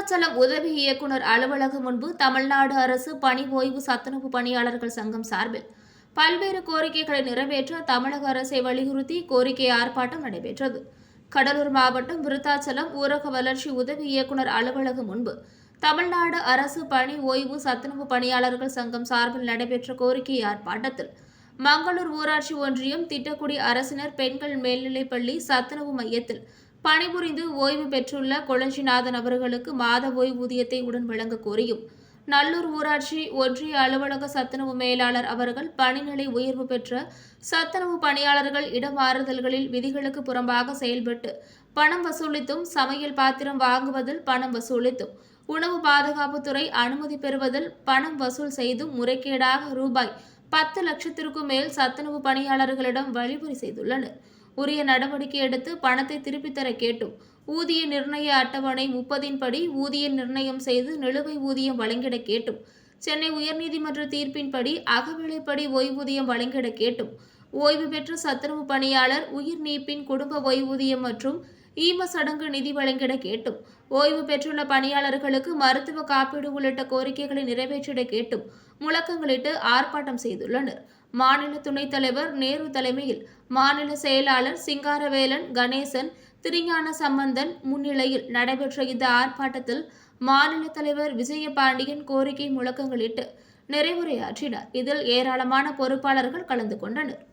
உருத்தலம் உதவி இயக்குநர் அலுவலகம் முன்பு தமிழ்நாடு அரசு பணி ஓய்வு சத்துணவு பணியாளர்கள் சங்கம் சார்பில் பல்வேறு கோரிக்கைகளை நிறைவேற்ற தமிழக அரசை வலியுறுத்தி கோரிக்கை ஆர்ப்பாட்டம் நடைபெற்றது. கடலூர் மாவட்டம் விருத்தாச்சலம் ஊரக வளர்ச்சி உதவி இயக்குநர் அலுவலகம் முன்பு தமிழ்நாடு அரசு பணி ஓய்வு சத்துணவு பணியாளர்கள் சங்கம் சார்பில் நடைபெற்ற கோரிக்கை ஆர்ப்பாட்டத்தில் மங்களூர் ஊராட்சி ஒன்றியம் திட்டக்குடி அரசினர் பெண்கள் மேல்நிலைப்பள்ளி சத்துணவு மையத்தில் பணிபுரிந்து ஓய்வு பெற்றுள்ள கொளஞ்சிநாதன் அவர்களுக்கு மாத ஓய்வூதியத்தை உடன் வழங்க கோரியும். நல்லூர் ஊராட்சி ஒன்றிய அலுவலக சத்துணவு மேலாளர் அவர்கள் பணிநிலை உயர்வு பெற்ற சத்துணவு பணியாளர்கள் இடமாறுதல்களில் விதிகளுக்கு புறம்பாக செயல்பட்டு பணம் வசூலித்தும் சமையல் பாத்திரம் வாங்குவதில் பணம் வசூலித்தும் உணவு பாதுகாப்புத்துறை அனுமதி பெறுவதில் பணம் வசூல் செய்தும் முறைகேடாக ரூபாய் பத்து லட்சத்திற்கும் மேல் சத்துணவு பணியாளர்களிடம் வழிமுறை செய்துள்ளனர். உரிய நடவடிக்கை எடுத்து பணத்தை திருப்பித் தர கேட்டும். ஊதிய நிர்ணய அட்டவணை முப்பதின்படி ஊதிய நிர்ணயம் செய்து நிலுவை ஊதியம் வழங்கிட கேட்டும். சென்னை உயர்நீதிமன்ற தீர்ப்பின்படி அகவிலைப்படி ஓய்வூதியம் வழங்கிட கேட்டும். ஓய்வு பெற்ற சத்துணவு பணியாளர் உயிர் நீப்பின் குடும்ப ஓய்வூதியம் மற்றும் ஈம சடங்கு நிதி வழங்கிட கேட்டும். ஓய்வு பெற்றுள்ள பணியாளர்களுக்கு மருத்துவ காப்பீடு உள்ளிட்ட கோரிக்கைகளை நிறைவேற்றிட கேட்டும். முழக்கங்களிட்டு ஆர்ப்பாட்டம் செய்துள்ளனர். மாநில துணைத் தலைவர் நேரு தலைமையில் மாநில செயலாளர் சிங்காரவேலன் கணேசன் திருஞான சம்பந்தன் முன்னிலையில் நடைபெற்ற இந்த ஆர்ப்பாட்டத்தில் மாநில தலைவர் விஜயபாண்டியன் கோரிக்கை முழக்கங்களிட்டு நிறைவுரையாற்றினார். இதில் ஏராளமான பொறுப்பாளர்கள் கலந்து கொண்டனர்.